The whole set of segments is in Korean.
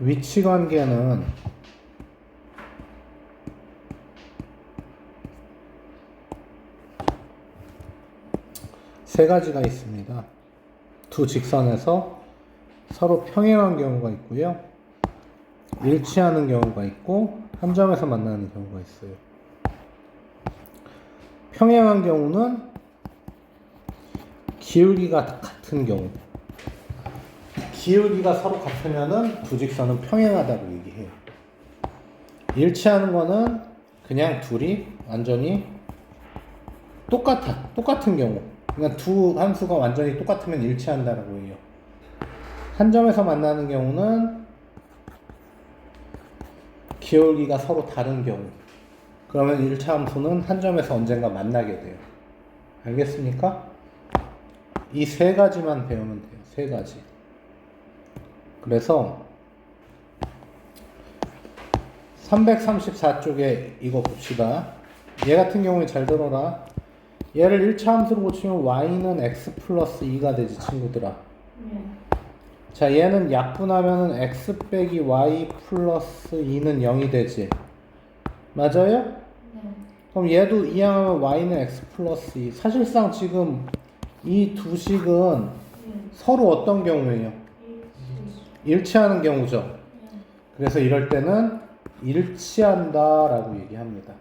위치 관계는 세 가지가 있습니다. 두 직선에서 서로 평행한 경우가 있고요. 일치하는 경우가 있고 한 점에서 만나는 경우가 있어요. 평행한 경우는 기울기가 같은 경우. 기울기가 서로 같으면은 두 직선은 평행하다고 얘기해요. 일치하는 거는 그냥 둘이 완전히 똑같아. 똑같은 경우. 그러니까 두 함수가 완전히 똑같으면 일치한다라고 해요. 한 점에서 만나는 경우는 기울기가 서로 다른 경우. 그러면 1차 함수는 한 점에서 언젠가 만나게 돼요. 알겠습니까? 이 세 가지만 배우면 돼요. 세 가지. 그래서 334쪽에 이거 봅시다. 얘 같은 경우에 잘 들어라. 얘를 1차 함수로 고치면 y는 x 플러스 2가 되지 친구들아. 네. 자 얘는 약분하면은 x 빼기 y 플러스 2는 0이 되지. 맞아요? 네. 그럼 얘도 이항하면 y는 x 플러스 2. 사실상 지금 이 두 식은 네. 서로 어떤 경우예요? 일치. 일치하는 경우죠. 네. 그래서 이럴 때는 일치한다라고 얘기합니다.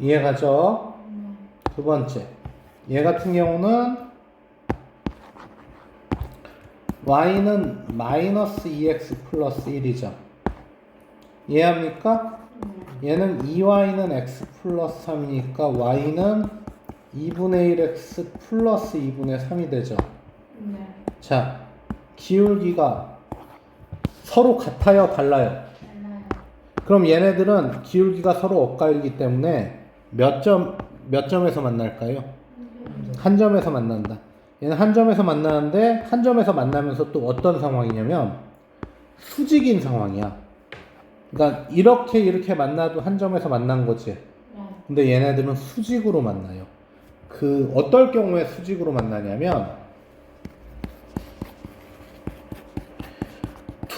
이해가죠? 네. 두 번째. 얘 같은 경우는 y는 마이너스 2x 플러스 1이죠. 이해합니까? 네. 얘는 2y는 x 플러스 3이니까 y는 2분의 1x 플러스 2분의 3이 되죠. 네. 자, 기울기가 서로 같아요, 달라요? 그럼 얘네들은 기울기가 서로 엇갈리기 때문에 몇 점, 몇 점에서 만날까요? 한 점에서 만난다. 얘는 한 점에서 만나는데 한 점에서 만나면서 또 어떤 상황이냐면 수직인 상황이야. 그러니까 이렇게 이렇게 만나도 한 점에서 만난 거지. 네. 근데 얘네들은 수직으로 만나요. 그 어떨 경우에 수직으로 만나냐면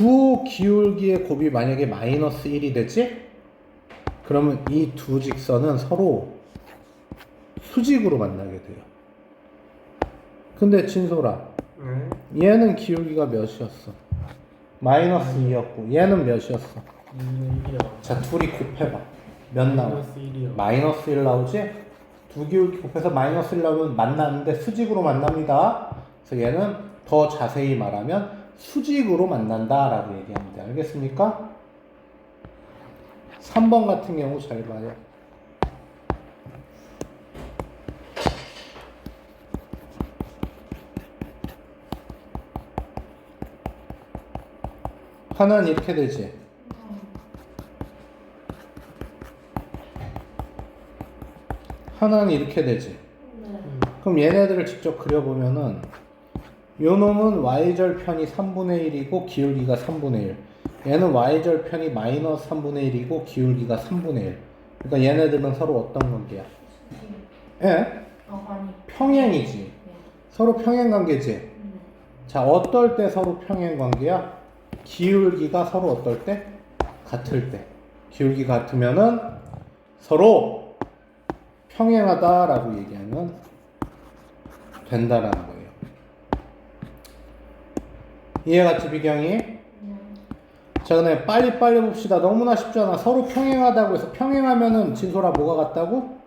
두 기울기의 곱이 만약에 마이너스 1이 되지? 그러면 이 두 직선은 서로 수직으로 만나게 돼요. 근데 진솔아, 네. 얘는 기울기가 몇이었어? 마이너스 2였고 얘는 몇이었어? 2는 1이요. 자, 둘이 곱해봐. 몇 나와? 마이너스 1이요. 마이너스 1 나오지? 두 기울기 곱해서 마이너스 1 나오면 만나는데 수직으로 만납니다. 그래서 얘는 더 자세히 말하면 수직으로 만난다라고 얘기합니다. 알겠습니까? 3번 같은 경우 잘 봐요. 하나는 이렇게 되지. 하나는 이렇게 되지. 네. 그럼 얘네들을 직접 그려보면은 요 놈은 y절편이 3분의 1이고 기울기가 3분의 1. 얘는 y절편이 마이너스 3분의 1이고 기울기가 3분의 1. 그러니까 얘네들은 서로 어떤 관계야? 수직. 예? 어. 평행이지. 네. 서로 평행 관계지. 네. 자, 어떨 때 서로 평행 관계야? 기울기가 서로 어떨 때? 같을 때. 기울기 같으면은 서로 평행하다라고 얘기하면 된다라는 거예요. 이해갔지, 비경이? 네. 자, 근데 빨리 빨리 봅시다. 너무나 쉽잖아. 서로 평행하다고 해서 평행하면은 진솔아 뭐가 같다고?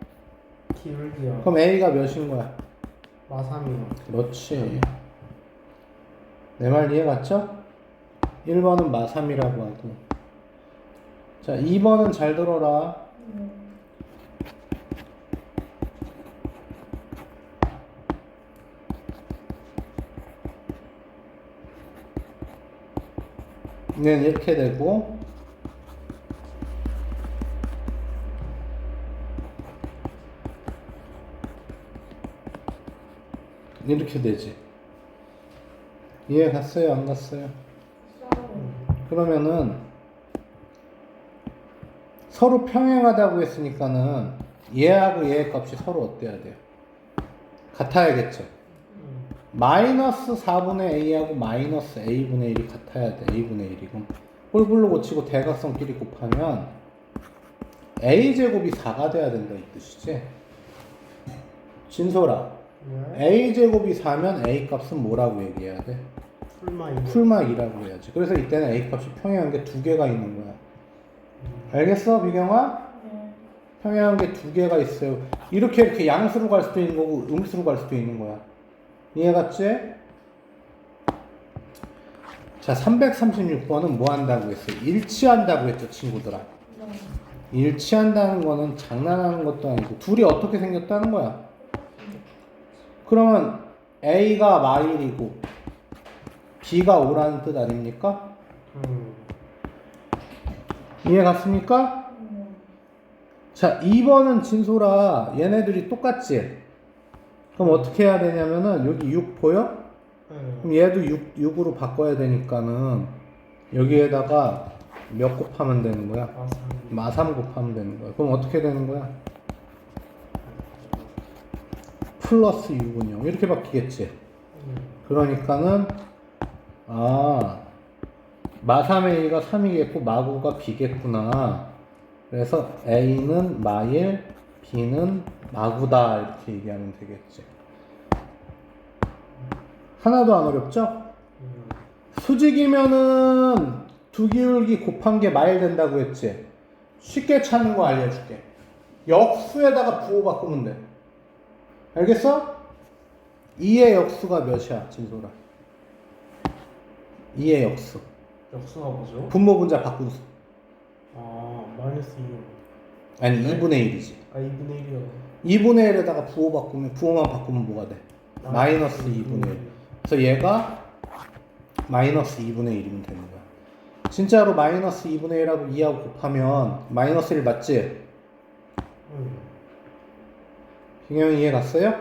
기울기요. 그럼 A가 몇인 거야? 마삼이요. 그렇지. 내 말 이해갔죠? 1번은 마삼이라고 하고. 자, 2번은 잘 들어라. 네. 얘는 이렇게 되고. 이렇게 되지. 이해 갔어요? 안 갔어요? 그러면은 서로 평행하다고 했으니까는 얘하고 얘의 값이 서로 어때야 돼요? 같아야겠죠. 마이너스 4분의 a하고 마이너스 a분의 1이 같아야 돼. a분의 1이. 그럼 홀불로 고치고 대각선끼리 곱하면 a 제곱이 4가 돼야 된다 이 뜻이지. 진솔아, 네. a 제곱이 4면 a 값은 뭐라고 얘기해야 돼? 풀마 2. 풀마 2라고 해야지. 그래서 이때는 a 값이 평행한 게 두 개가 있는 거야. 알겠어, 비경아? 네. 평행한 게 두 개가 있어요. 이렇게 이렇게 양수로 갈 수도 있는 거고 음수로 갈 수도 있는 거야. 이해 갔지? 자, 336번은 뭐 한다고 했어요? 일치한다고 했죠, 친구들아. 네. 일치한다는 거는 장난하는 것도 아니고 둘이 어떻게 생겼다는 거야. 그러면 A가 마일이고 B가 5라는 뜻 아닙니까? 음. 이해 갔습니까? 네. 자, 2번은 진소라 얘네들이 똑같지? 그럼 어떻게 해야 되냐면은 여기 6 보여? 네. 그럼 얘도 6, 6으로 바꿔야 되니까는 여기에다가 몇 곱하면 되는 거야? 마3 곱하면 되는 거야. 그럼 어떻게 되는 거야? 플러스 6은요. 이렇게 바뀌겠지. 음. 그러니까는, 아, 마3의 1가 3이겠고, 마9가 B겠구나. 그래서 A는 마1, 기는 마구다 이렇게 얘기하면 되겠지. 하나도 안 어렵죠? 수직이면은 두 기울기 곱한 게 마일 된다고 했지. 쉽게 찾는 거 알려줄게. 역수에다가 부호 바꾸면 돼. 알겠어? 2의 역수가 몇이야, 진솔아? 2의 역수. 역수가 뭐죠? 분모 분자 바꾸수. 아, 마이너스 2. 아니 네. 2분의 1이지 아 2분의 1이요. 2분의 1에다가 부호 바꾸면 부호만 바꾸면 뭐가 돼? 마이너스 2분의 1 그래서 얘가 마이너스 2분의 1이면 되는 거야 진짜로 마이너스 2분의 1하고 2하고 곱하면 마이너스 1 맞지? 음. 김영이 이해 갔어요?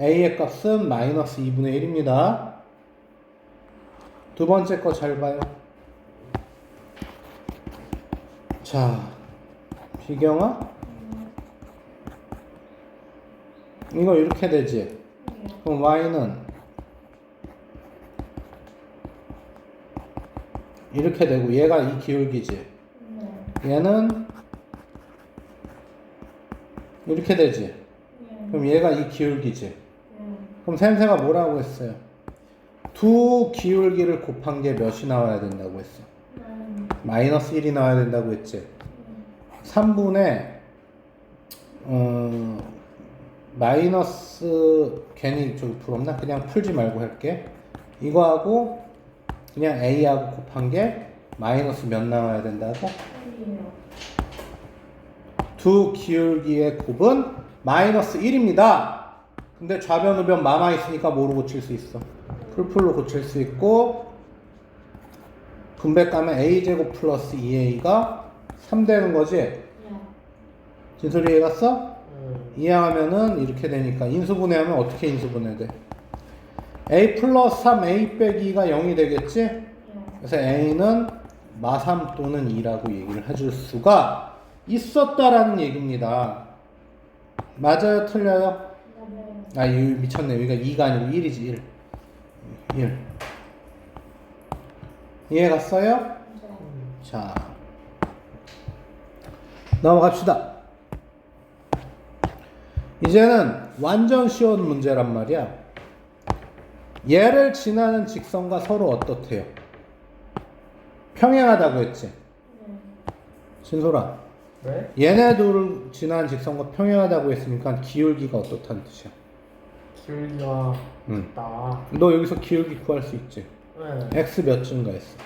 예. A의 값은 마이너스 2분의 1입니다 두 번째 거 잘 봐요 자 비경아 음. 이거 이렇게 되지 예. 그럼 y는 이렇게 되고 얘가 이 기울기지 네. 얘는 이렇게 되지 예. 그럼 얘가 이 기울기지 예. 그럼 샘새가 뭐라고 했어요? 두 기울기를 곱한 게 몇이 나와야 된다고 했어 네. 마이너스 1이 나와야 된다고 했지 3분의 어, 마이너스 괜히 저기 풀었나? 그냥 풀지 말고 할게 이거하고 그냥 A하고 곱한 게 마이너스 몇 나와야 된다고? 두 기울기의 곱은 마이너스 1입니다. 근데 좌변 우변 마마 있으니까 뭐로 고칠 수 있어? 풀풀로 고칠 수 있고 분배가면 a제곱 플러스 2a가 3 되는 거지? 예. 진솔이 이해 갔어? 음. 이해하면은 이렇게 되니까 인수분해하면 어떻게 인수분해 돼? a 플러스 3 a 빼기 2가 0이 되겠지? 예. 그래서 a는 마3 또는 2라고 얘기를 해줄 수가 있었다라는 얘기입니다. 맞아요? 틀려요? 네. 아, 이 미쳤네. 여기가 2가 아니고 1이지, 1. 1. 이해 갔어요? 네. 음. 자. 넘어갑시다. 이제는 완전 쉬운 문제란 말이야. 얘를 지나는 직선과 서로 어떻대요? 평행하다고 했지. 네. 진솔아. 네? 얘네 둘을 지나는 직선과 평행하다고 했으니까 기울기가 어떻다는 뜻이야. 기울기가 응. 나. 너 여기서 기울기 구할 수 있지. 네. x 몇 증가했어?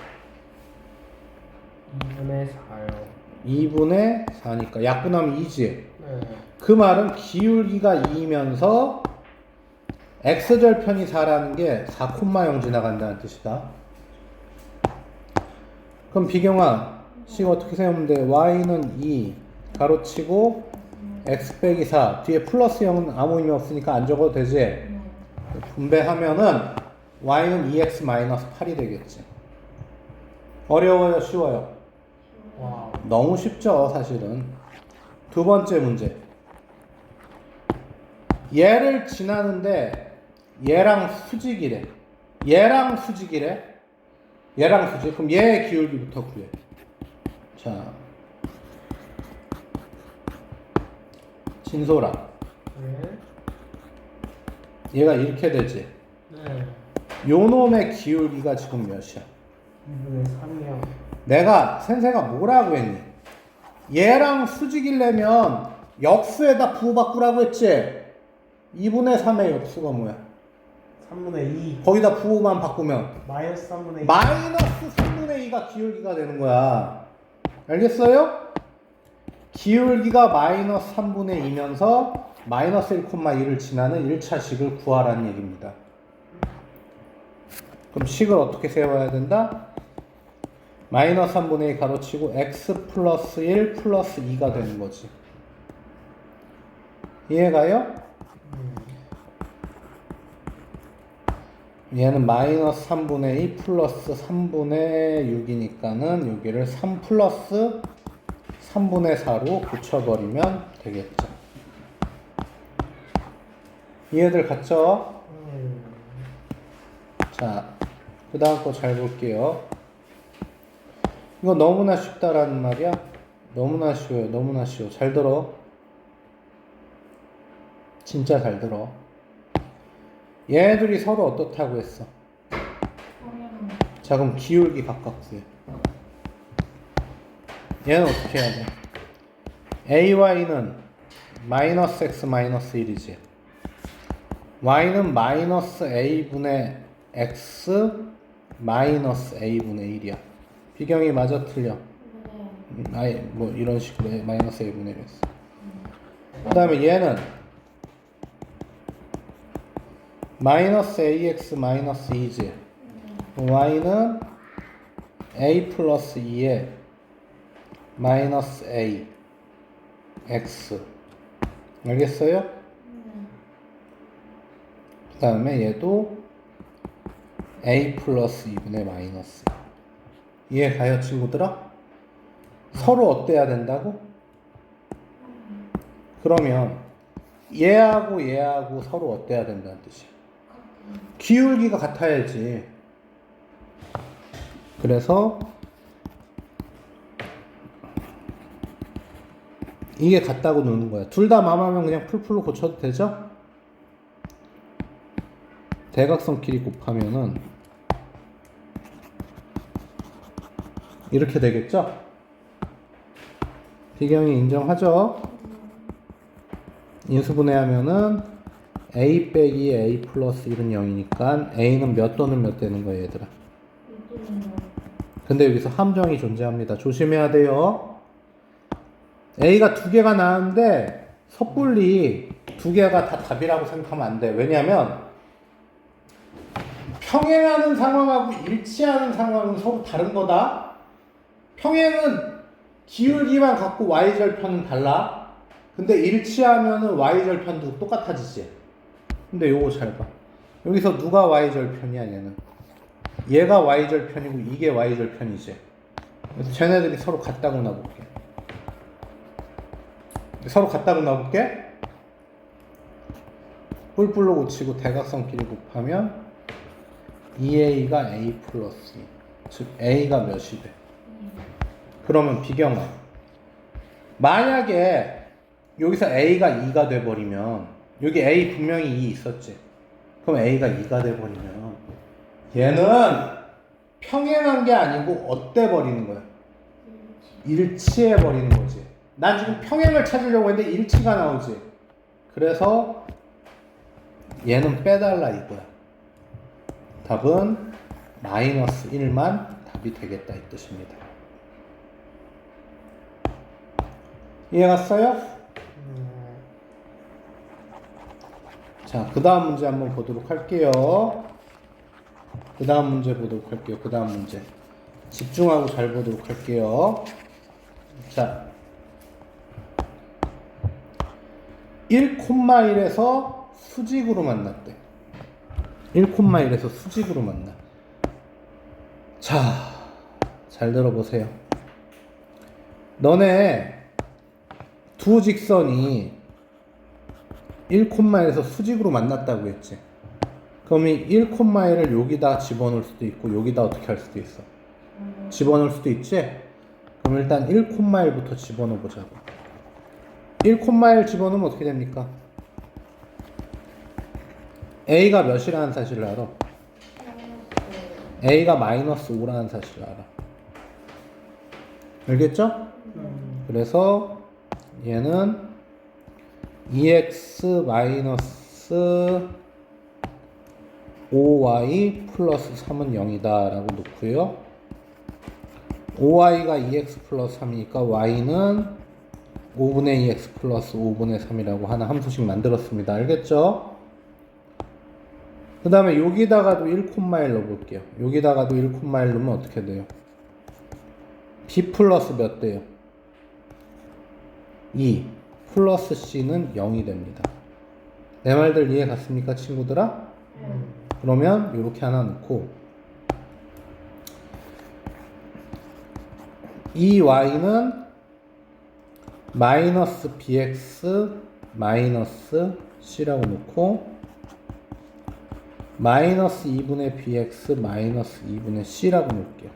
2분의 4요. 2분의 4니까 약분하면 2지. 네. 그 말은 기울기가 2이면서 x절편이 4라는 게 4,0 지나간다는 뜻이다. 그럼 비경아, 식 어떻게 세우면 돼? y는 2 가로치고 x 빼기 4 뒤에 플러스 0은 아무 의미 없으니까 안 적어도 되지? 네. 분배하면은 y는 2x 마이너스 8이 되겠지. 어려워요, 쉬워요? 와. 너무 쉽죠, 사실은. 두 번째 문제. 얘를 지나는데 얘랑 수직이래. 얘랑 수직이래. 얘랑 수직. 그럼 얘의 기울기부터 구해. 자, 진소라. 네. 얘가 이렇게 되지. 네. 요 놈의 기울기가 지금 몇이야? 2분의 3이요. 내가 센세가 뭐라고 했니? 얘랑 수직이려면 역수에다 부호 바꾸라고 했지? 2분의 3의 역수가 뭐야? 3분의 2. 거기다 부호만 바꾸면 마이너스 3분의 2. 마이너스 3분의 2가 기울기가 되는 거야. 알겠어요? 기울기가 마이너스 3분의 2면서 마이너스 1,2를 지나는 1차식을 구하라는 얘기입니다. 그럼 식을 어떻게 세워야 된다? 마이너스 3분의 2 가로치고 x 플러스 1 플러스 2가 되는 거지. 이해가요? 음. 얘는 마이너스 3분의 2 플러스 3분의 6이니까는 여기를 3 플러스 3분의 4로 고쳐버리면 되겠죠. 이해들 갔죠? 음. 자, 그 다음 거 잘 볼게요. 이거 너무나 쉽다라는 말이야? 너무나 쉬워요. 너무나 쉬워. 잘 들어. 진짜 잘 들어. 얘네들이 서로 어떻다고 했어? 자, 그럼 기울기 구해. 얘는 어떻게 해야 돼? AY는 마이너스 X 마이너스 1이지. Y는 마이너스 A분의 X 마이너스 A분의 1이야. 비경이 맞아 틀려. 네. 음, 아예 뭐 이런 식으로 해. 마이너스 A분의 1 했어. 그 다음에 얘는 마이너스 AX 마이너스 2지. y는 a 플러스 2에 마이너스 a x 알겠어요? 그 다음에 얘도 a 플러스 2분의 마이너스 이해 가요 친구들아? 서로 어때야 된다고? 그러면 얘하고 얘하고 서로 어때야 된다는 뜻이야 기울기가 같아야지. 그래서 이게 같다고 노는 거야. 둘 다 맘하면 그냥 풀풀로 고쳐도 되죠? 대각선끼리 곱하면은 이렇게 되겠죠? 비경이 인정하죠? 인수분해하면은 a 빼기 a 플러스 1은 0이니까 a는 몇 또는 몇 되는 거예요 얘들아? 근데 여기서 함정이 존재합니다. 조심해야 돼요. A가 두 개가 나왔는데 섣불리 두 개가 다 답이라고 생각하면 안 돼. 왜냐면 평행하는 상황하고 일치하는 상황은 서로 다른 거다 평행은 기울기만 갖고 y절편은 달라 근데 일치하면은 y절편도 똑같아지지 근데 요거 잘 봐. 여기서 누가 y절편이야 얘는? 얘가 y절편이고 이게 y절편이지. 그래서 쟤네들이 서로 같다고 놔볼게. 서로 같다고 놔볼게. 뿔뿔로 고치고 대각선끼리 곱하면 2a가 a 플러스 2. 즉 a가 몇이 돼? 그러면 비경아. 만약에 여기서 a가 2가 돼버리면 여기 A 분명히 2 있었지. 그럼 A가 2가 돼버리면 얘는 평행한 게 아니고 어때 버리는 거야? 일치해 버리는 거지. 난 지금 평행을 찾으려고 했는데 일치가 나오지. 그래서 얘는 빼달라 이거야. 답은 마이너스 1만 답이 되겠다 이 뜻입니다. 이해 갔어요? 음. 자, 그 다음 문제 한번 보도록 할게요. 그 다음 문제 보도록 할게요. 그 다음 문제. 집중하고 잘 보도록 할게요. 자. 1콤마일에서 수직으로 만났대. 1콤마일에서 수직으로 만나. 자, 잘 들어보세요. 너네 두 직선이 1콤마에서 수직으로 만났다고 했지. 그럼 이 1콤마일을 여기다 집어넣을 수도 있고 여기다 어떻게 할 수도 있어. 음. 집어넣을 수도 있지? 그럼 일단 1콤마일부터 집어넣어 보자고. 1콤마일 집어넣으면 어떻게 됩니까? A가 몇이라는 사실을 알아? A가 마이너스 5라는 사실을 알아. 알겠죠? 음. 그래서 얘는 2x 마이너스 5y 플러스 3은 0이다 라고 놓고요 5y가 2x 플러스 3이니까 y는 5분의 2x 플러스 5분의 3이라고 하나 함수식 만들었습니다 알겠죠? 그 다음에 여기다가도 1콤마일 넣어볼게요 여기다가도 1콤마일 넣으면 어떻게 돼요? b 플러스 몇 돼요? 2 플러스 c는 0이 됩니다. 내 말들 이해 갔습니까, 친구들아? 음. 그러면 이렇게 하나 넣고 이 y는 마이너스 bx 마이너스 c라고 놓고 마이너스 2분의 bx 마이너스 2분의 c라고 놓을게요.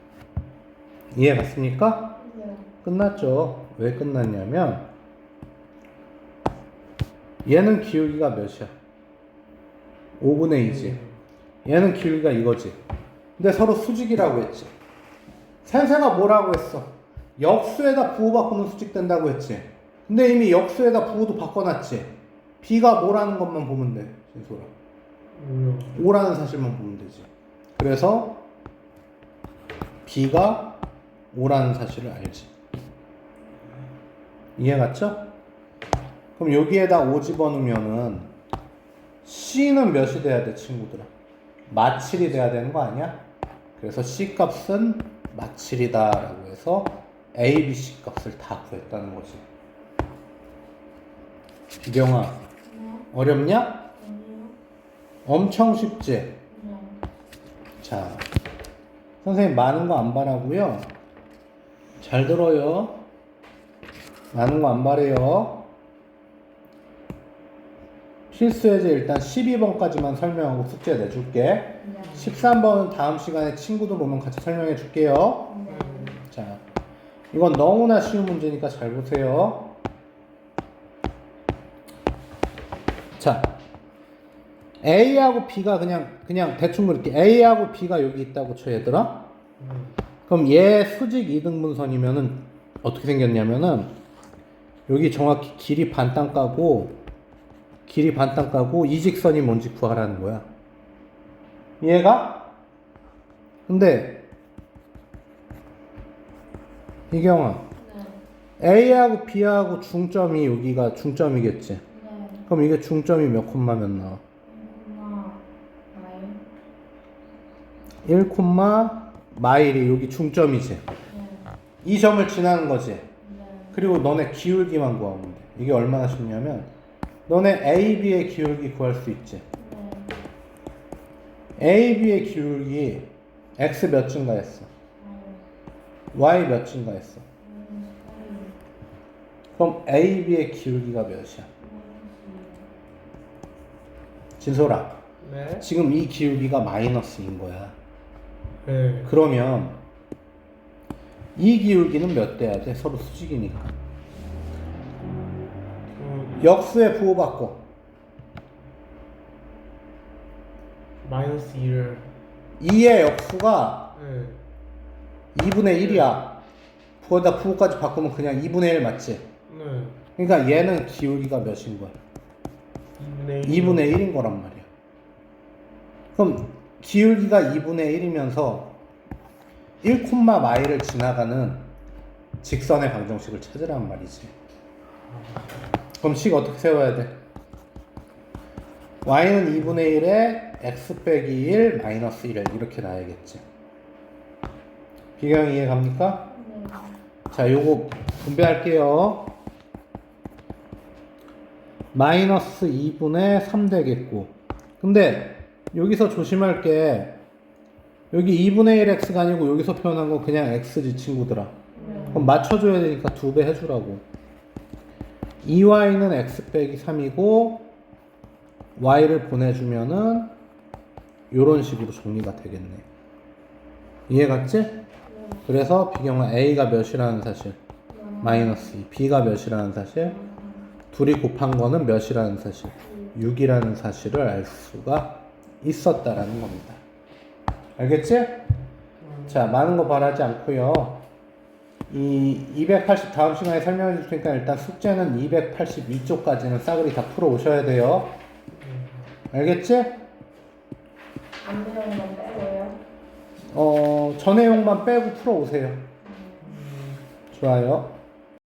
이해 갔습니까? 네. 끝났죠. 왜 끝났냐면 얘는 기울기가 몇이야? 5분의 2지. 얘는 기울기가 이거지. 근데 서로 수직이라고 했지. 센세가 뭐라고 했어? 역수에다 부호 바꾸면 수직 된다고 했지. 근데 이미 역수에다 부호도 바꿔놨지. b가 뭐라는 것만 보면 돼. 진솔아. 음. 5라는 사실만 보면 되지. 그래서 b가 5라는 사실을 알지. 이해 갔죠? 그럼 여기에다 5 집어넣으면은 c는 몇이 돼야 돼, 친구들아? 마칠이 돼야 되는 거 아니야? 그래서 c 값은 마칠이다라고 해서 a, b, c 값을 다 구했다는 거지. 비경아, 네. 어렵냐? 엄청 쉽지? 네. 자, 선생님 많은 거 안 바라고요. 잘 들어요. 많은 거 안 바래요. 필수 예제 일단 12번까지만 설명하고 숙제 내줄게. 네. 13번은 다음 시간에 친구들 오면 같이 설명해 줄게요. 네. 자, 이건 너무나 쉬운 문제니까 잘 보세요. 자, A하고 B가 그냥 그냥 대충 그렇게 A하고 B가 여기 있다고 쳐 얘들아. 음. 그럼 얘 수직 이등분선이면은 어떻게 생겼냐면은 여기 정확히 길이 반땅 까고 길이 반땅 까고 이 직선이 뭔지 구하라는 거야. 이해가? 근데 이경아 네. A하고 B하고 중점이 여기가 중점이겠지. 네. 그럼 이게 중점이 몇 콤마면 나와? 엄마. 나요? 1 콤마 마일이 여기 중점이지. 네. 이 점을 지나는 거지. 네. 그리고 너네 기울기만 구하면 돼. 이게 얼마나 쉽냐면 너네 AB의 기울기 구할 수 있지. 네. AB의 기울기 x 몇 증가했어? y 몇 증가했어? 그럼 AB의 기울기가 몇이야? 진솔아, 네. 지금 이 기울기가 마이너스인 거야. 네. 그러면 이 기울기는 몇 돼야 돼? 서로 수직이니까. 음, 역수에 부호받고 마이너스 2를 2의 역수가 네. 2분의 1이야. 부호에다 부호까지 바꾸면 그냥 2분의 1 맞지? 네. 그러니까 얘는 기울기가 몇인 거야? 2분의 2분의 1인 거란 말이야. 그럼 기울기가 2분의 1이면서 1 콤마 마일을 지나가는 직선의 방정식을 찾으란 말이지. 그럼 식 어떻게 세워야 돼? y는 2분의 1에 x 빼기 1 마이너스 1을 이렇게 놔야겠지. 비경 이해 갑니까? 네. 자, 요거 분배할게요. 마이너스 2분의 3 되겠고. 근데 여기서 조심할 게 여기 2분의 1 x가 아니고 여기서 표현한 거 그냥 x지 친구들아. 네. 그럼 맞춰줘야 되니까 두 배 해주라고. 2y는 x 빼기 3이고 y를 보내주면은 요런 식으로 정리가 되겠네. 이해 갔지? 그래서 비경화 A가 몇이라는 사실, 마이너스 2, B가 몇이라는 사실, 둘이 곱한 거는 몇이라는 사실, 6이라는 사실을 알 수가 있었다라는 겁니다. 알겠지? 자, 많은 거 바라지 않고요. 이 280 다음 시간에 설명해 줄 테니까 일단 숙제는 282쪽까지는 싸그리 다 풀어 오셔야 돼요. 알겠지? 안 배운 건 빼고요. 어, 전 내용만 빼고 풀어 오세요. 좋아요.